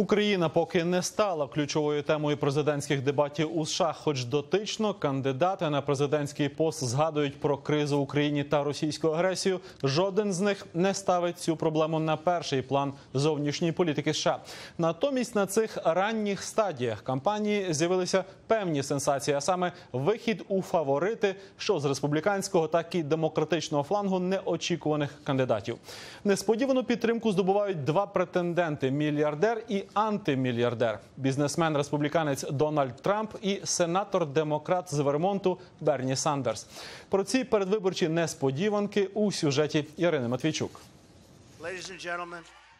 Україна поки не стала ключовою темою президентських дебатів у США, хоч дотично кандидати на президентський пост згадують про кризу Україні та російську агресію. Жоден з них не ставить цю проблему на перший план зовнішньої політики США. Натомість на цих ранніх стадіях кампанії з'явилися певні сенсації, а саме вихід у фаворити, що з республіканського, так і демократичного флангу неочікуваних кандидатів. Несподівану підтримку здобувають два претенденти: мільярдер і антимільярдер, бізнесмен республіканець Дональд Трамп і сенатор-демократ з Вермонту Берні Сандерс. Про ці передвиборчі несподіванки у сюжеті Ірини Матвійчук.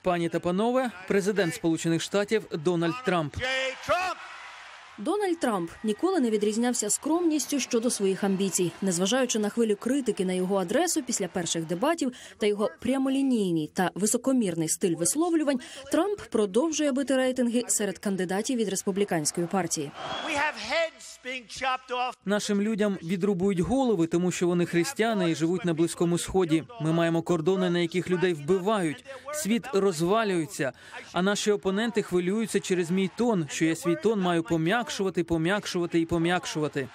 Пані та панове, президент Сполучених Штатів Дональд Трамп. Дональд Трамп ніколи не відрізнявся скромністю щодо своїх амбіцій, незважаючи на хвилю критики на його адресу після перших дебатів та його прямолінійний та високомірний стиль висловлювань. Трамп продовжує бити рейтинги серед кандидатів від республіканської партії. Нашим людям відрубують голови, тому що вони християни і живуть на близькому сході. Ми маємо кордони, на яких людей вбивають. Світ розвалюється. А наші опоненти хвилюються через мій тон, що я свій тон маю пом'якшувати, пом'якшувати і пом'якшувати.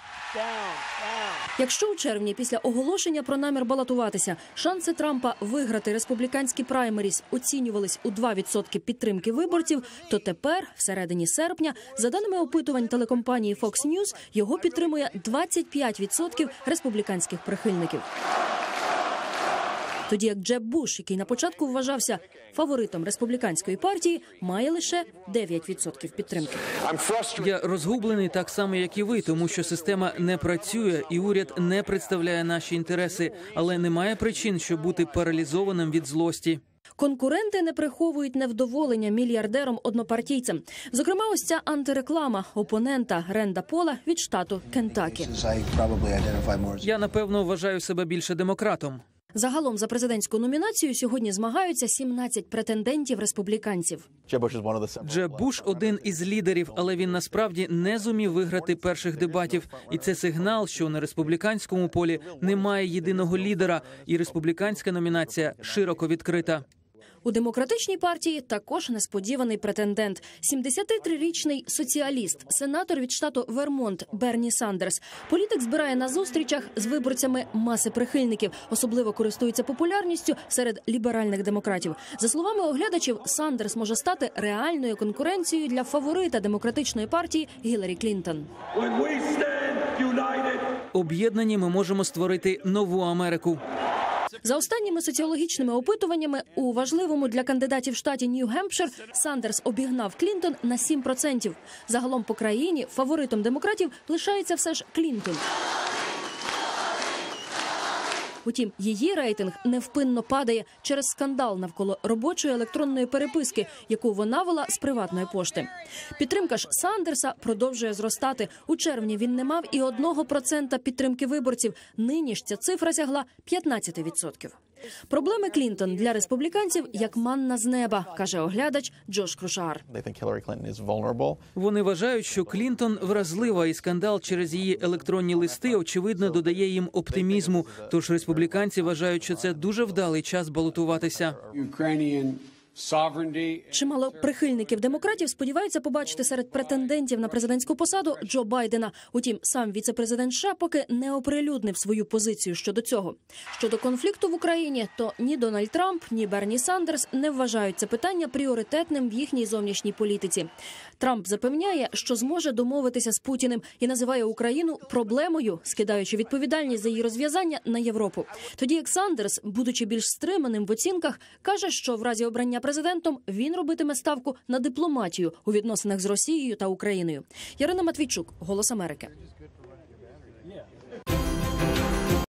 Якщо у червні після оголошення про намір балотуватися шанси Трампа виграти республіканські праймеріс оцінювались у 2% підтримки виборців, то тепер, всередині серпня, за даними опитувань телекомпанії Fox News, його підтримує 25% республіканських прихильників. Тоді як Джеб Буш, який на початку вважався фаворитом республіканської партії, має лише 9% підтримки. Я розгублений так само, як і ви, тому що система не працює, і уряд не представляє наші інтереси, але немає причин, щоб бути паралізованим від злості. Конкуренти не приховують невдоволення мільярдером однопартійцем. Зокрема, ось ця антиреклама опонента Ренда Пола від штату Кентакі. Я напевно вважаю себе більше демократом. Загалом за президентську номінацію сьогодні змагаються 17 претендентів республіканців. Джеб Буш один із лідерів, але він насправді не зумів виграти перших дебатів. І це сигнал, що на республіканському полі немає єдиного лідера, і республіканська номінація широко відкрита. У демократичній партії також несподіваний претендент. 73-річний соціаліст, сенатор від штату Вермонт Берні Сандерс. Політик збирає на зустрічах з виборцями маси прихильників, особливо користується популярністю серед ліберальних демократів. За словами оглядачів, Сандерс може стати реальною конкуренцією для фаворита демократичної партії Гіларі Клінтон. Об'єднані ми можемо створити нову Америку. За останніми соціологічними опитуваннями у важливому для кандидатів штаті Нью-Гемпшир Сандерс обігнав Клінтон на 7%. Загалом по країні фаворитом демократів лишається все ж Клінтон. Утім, її рейтинг невпинно падає через скандал навколо робочої електронної переписки, яку вона вела з приватної пошти. Підтримка ж Сандерса продовжує зростати. У червні він не мав і одного процента підтримки виборців. Нині ж ця цифра сягла 15%. Проблеми Клінтон для республіканців як манна з неба, каже оглядач Джош Крушар. Вони вважають, що Клінтон вразлива, і скандал через її електронні листи очевидно додає їм оптимізму. Тож республіканці вважають, що це дуже вдалий час балотуватися. Чимало прихильників демократів сподіваються побачити серед претендентів на президентську посаду Джо Байдена. Утім, сам віцепрезидент США поки не оприлюднив свою позицію щодо цього. Щодо конфлікту в Україні, то ні Дональд Трамп, ні Берні Сандерс не вважають це питання пріоритетним в їхній зовнішній політиці. Трамп запевняє, що зможе домовитися з Путіним і називає Україну проблемою, скидаючи відповідальність за її розв'язання на Європу. Тоді як Сандерс, будучи більш стриманим в оцінках, каже, що в разі обрання президентом він робитиме ставку на дипломатію у відносинах з Росією та Україною. Ярина Матвійчук, Голос Америки.